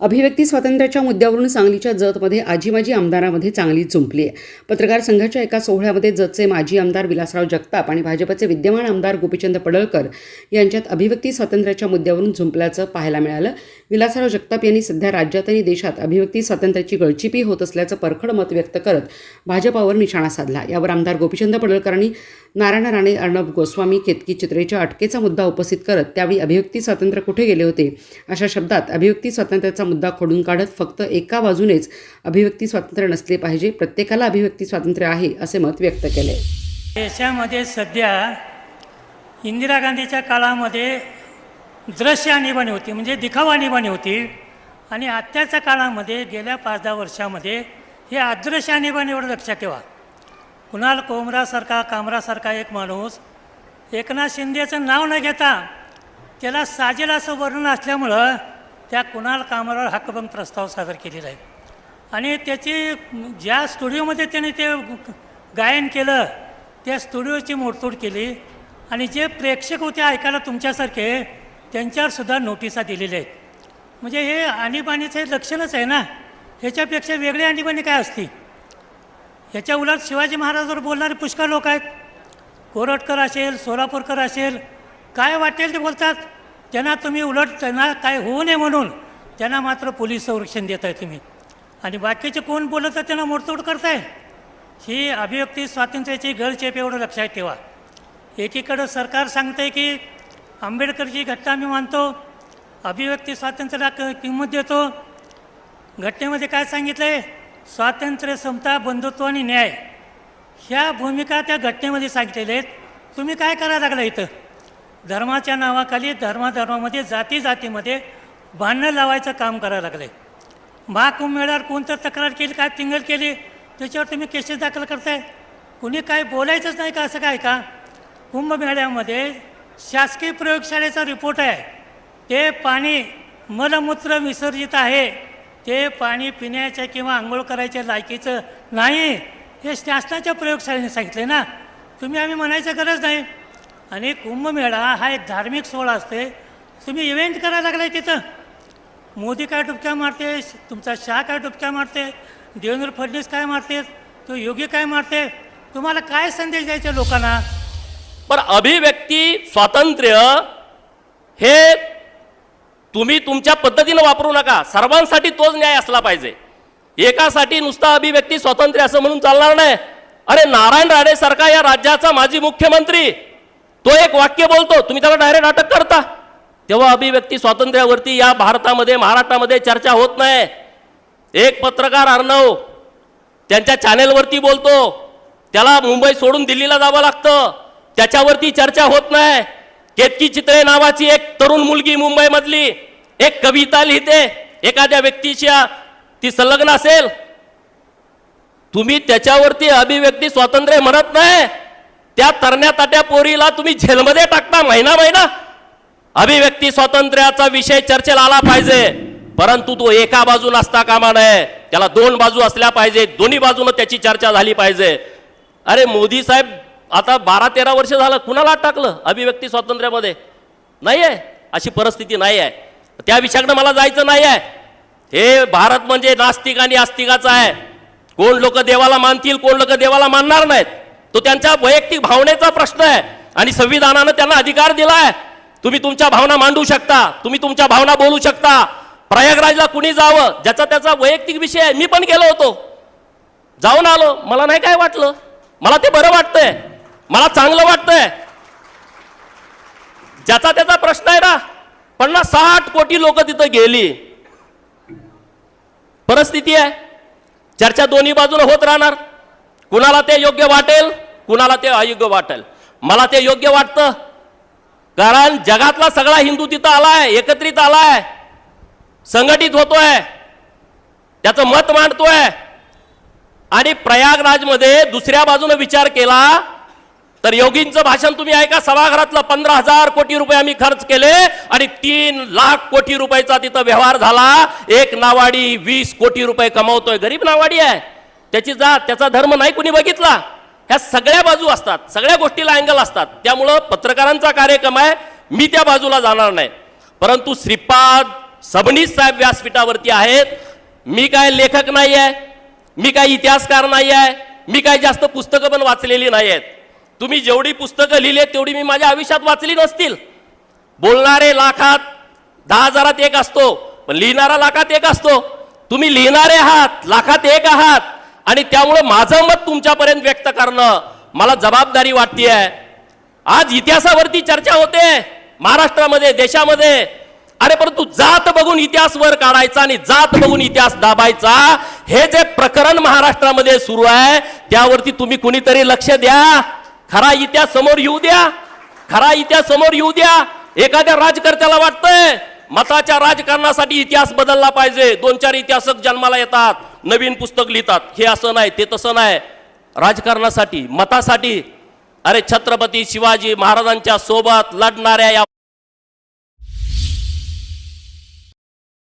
अभिव्यक्ती स्वातंत्र्याच्या मुद्द्यावरून सांगलीच्या जतमध्ये आजी माजी आमदारामध्ये चांगली झुंपली आहे. पत्रकार संघाच्या एका सोहळ्यामध्ये जतचे माजी आमदार विलासराव जगताप आणि भाजपचे विद्यमान आमदार गोपीचंद पडळकर यांच्यात अभिव्यक्ती स्वातंत्र्याच्या मुद्द्यावरून झुंपल्याचं पाहायला मिळालं. विलासराव जगताप यांनी सध्या राज्यात आणि देशात अभिव्यक्ती स्वातंत्र्याची गळचिपी होत असल्याचं परखड मत व्यक्त करत भाजपावर निशाणा साधला. यावर आमदार गोपीचंद पडळकरांनी नारायण राणे अर्णब गोस्वामी केतकी चित्रेच्या अटकेचा मुद्दा उपस्थित करत त्यावेळी अभिव्यक्ती स्वातंत्र्य कुठे गेले होते? अशा शब्दात अभिव्यक्ती स्वातंत्र्याचा मुद्दा खोडून काढत फक्त एका बाजूनेच अभिव्यक्ती स्वातंत्र्य नसले पाहिजे प्रत्येकाला अभिव्यक्ती स्वातंत्र्य आहे असे मत व्यक्त केले. देशामध्ये सध्या इंदिरा गांधीच्या काळामध्ये दृश्य आणीबाणी होती म्हणजे दिखावा आणीबाणी होती. आणि आत्ताच्या काळामध्ये गेल्या पाच दहा वर्षामध्ये हे अदृश्य आणीबाणी एवढं लक्षात ठेवा. कुणाल कोमरासारखा कामरासारखा एक माणूस एकनाथ शिंदेचं नाव न घेता त्याला साजेल असं वर्णन असल्यामुळं त्या कुणाल कामरावर हक्कभंग प्रस्ताव सादर केलेला आहे. आणि त्याची ज्या स्टुडिओमध्ये त्याने ते गायन केलं त्या स्टुडिओची मोडतोड केली. आणि जे प्रेक्षक होते ऐकायला तुमच्यासारखे त्यांच्यावरसुद्धा नोटिसा दिलेल्या आहेत. म्हणजे हे आणीबाणीचं हे लक्षणच आहे ना? ह्याच्यापेक्षा वेगळी आणीबाणी काय असती? ह्याच्या उलट शिवाजी महाराजांवर बोलणारे पुष्कळ लोक आहेत. कोरटकर असेल सोलापूरकर असेल काय वाटेल ते बोलतात. त्यांना तुम्ही उलट त्यांना काय होऊ नये म्हणून त्यांना मात्र पोलीस संरक्षण देत आहे तुम्ही. आणि बाकीचे कोण बोलत आहे त्यांना मोडतोड करताय? ही अभिव्यक्ती स्वातंत्र्याची गळचेप एवढं लक्षात ठेवा. एकीकडं सरकार सांगतंय की आंबेडकरची घटना मी मानतो अभिव्यक्ती स्वातंत्र्याला क किंमत देतो. घटनेमध्ये काय सांगितलं आहे स्वातंत्र्य समता बंधुत्व आणि न्याय. ह्या भूमिका त्या घटनेमध्ये सांगितलेल्या आहेत. तुम्ही काय करायला लागला इथं? धर्माच्या नावाखाली धर्माधर्मामध्ये जाती जातीमध्ये भांडणं लावायचं काम करायला लागलं. आहे महाकुंभमेळ्यावर कोणतं तक्रार केली काय तिंगल केली त्याच्यावर तुम्ही केसेस दाखल करताय. कुणी काय बोलायचंच नाही का असं काय का? कुंभमेळ्यामध्ये शासकीय प्रयोगशाळेचा रिपोर्ट आहे. ते पाणी मलमूत्र विसर्जित आहे. ते पाणी पिण्याच्या किंवा आंघोळ करायच्या लायकीचं नाही. हे शासनाच्या प्रयोगशाळेने सांगितले ना. तुम्ही आम्ही म्हणायचं गरज नाही. आणि कुंभमेळा हा एक धार्मिक सोहळा असते. तुम्ही इव्हेंट करायला लागलाय तिथं. मोदी काय डुबक्या मारते? तुमचा शाह काय डुबक्या मारते? देवेंद्र फडणवीस काय मारते? तो योगी काय मारते? तुम्हाला काय संदेश द्यायचे लोकांना? पण अभिव्यक्ती स्वातंत्र्य हे तुम्ही तुमच्या पद्धतीनं वापरू नका. सर्वांसाठी तोच न्याय असला पाहिजे. एकासाठी नुसता अभिव्यक्ती स्वातंत्र्य असं म्हणून चालणार नाही. अरे नारायण राणे सारखा या राज्याचा माजी मुख्यमंत्री तो एक वाक्य बोलतो तुम्ही त्याला डायरेक्ट अटक करता. तेव्हा अभिव्यक्ती स्वातंत्र्यावरती या भारतामध्ये महाराष्ट्रामध्ये चर्चा होत नाही. एक पत्रकार अर्णव त्यांच्या चॅनेलवरती बोलतो त्याला मुंबई सोडून दिल्लीला जावं लागतं. त्याच्यावरती चर्चा होत नाही. केतकी चित्रे नावाची एक तरुण मुलगी मुंबईमधली एक कविता लिहिते. एखाद्या व्यक्तीच्या ती संलग्न असेल. तुम्ही त्याच्यावरती अभिव्यक्ती स्वातंत्र्य म्हणत नाही. त्या तरण्या ताट्या पोरीला तुम्ही झेलमध्ये टाकता महिना महिना? अभिव्यक्ती स्वातंत्र्याचा विषय चर्चेला आला पाहिजे. परंतु तो एका बाजूला असता कामा नये. त्याला दोन बाजू असल्या पाहिजे. दोन्ही बाजूनं त्याची चर्चा झाली पाहिजे. अरे मोदी साहेब आता बारा तेरा वर्ष झालं कुणाला टाकलं अभिव्यक्ती स्वातंत्र्यामध्ये? नाही आहे अशी परिस्थिती नाही आहे त्या विषयाकडे मला जायचं नाही आहे हे भारत म्हणजे नास्तिक आणि आस्तिकाचा आहे. कोण लोक देवाला मानतील कोण लोक देवाला मानणार नाहीत. तो त्यांच्या वैयक्तिक भावनेचा प्रश्न आहे. आणि संविधानानं त्यांना अधिकार दिला आहे तुम्ही तुमच्या भावना मांडू शकता. तुम्ही तुमच्या भावना बोलू शकता. प्रयागराजला कुणी जावं? ज्याचा त्याचा वैयक्तिक विषय आहे. मी पण गेलो होतो. जाऊन आलो. मला नाही काय वाटलं? मला ते बरं वाटतंय. मला चांगलं वाटतंय. ज्याचा त्याचा प्रश्न आहे ना पण ना साठ कोटी लोक तिथं गेली. परिस्थिती आहे. चर्चा दोन्ही बाजूला होत राहणार. कुणाला ते योग्य वाटेल? कुणाला ते अयोग्य वाटेल? मला ते योग्य वाटतं. कारण जगातला सगळा हिंदू तिथं आलाय एकत्रित आलाय संघटित होतोय त्याचं मत मांडतोय. आणि प्रयागराजमध्ये दुसऱ्या बाजूने विचार केला तर योगींचं भाषण तुम्ही ऐका सभागृहातलं पंधरा हजार कोटी रुपये आम्ही खर्च केले आणि तीन लाख कोटी रुपयाचा तिथं व्यवहार झाला. एक नावाडी वीस कोटी रुपये कमवतोय. गरीब नावाडी आहे. त्याची जात त्याचा धर्म नाही कुणी बघितला ह्या सगळ्या बाजू असतात सगळ्या गोष्टीला अँगल असतात. त्यामुळं पत्रकारांचा कार्यक्रम आहे मी त्या बाजूला जाणार नाही. परंतु श्रीपाद सबनीस साहेब व्यासपीठावरती आहेत. मी काय लेखक नाही आहे मी काय इतिहासकार नाही आहे मी काय जास्त पुस्तकं पण वाचलेली नाही आहेत तुम्ही जेवढी पुस्तकं लिहिली आहेत तेवढी मी माझ्या आयुष्यात वाचली नसतील. बोलणारे लाखात दहा हजारात एक असतो पण लिहिणारा लाखात एक असतो. तुम्ही लिहिणारे आहात लाखात एक आहात. आणि त्यामुळं माझं मत तुमच्यापर्यंत व्यक्त करणं मला जबाबदारी वाटते आज इतिहासावरती चर्चा होते महाराष्ट्रामध्ये देशामध्ये. अरे परंतु जात बघून इतिहास वर काढायचा आणि जात बघून इतिहास दाबायचा हे जे प्रकरण महाराष्ट्रामध्ये सुरू आहे त्यावरती तुम्ही कुणीतरी लक्ष द्या. खरा इतिहास समोर येऊ द्या. खरा इतिहास समोर येऊ द्या. एखाद्या राजकर्त्याला वाटतंय मताच्या राजकारणासाठी इतिहास बदलला पाहिजे. दोन चार इतिहासक जन्माला येतात. नवीन पुस्तक लिहितात. हे असं नाही ते तसं नाही. राजकारणासाठी मतासाठी अरे छत्रपती शिवाजी महाराजांच्या सोबत लढणाऱ्या या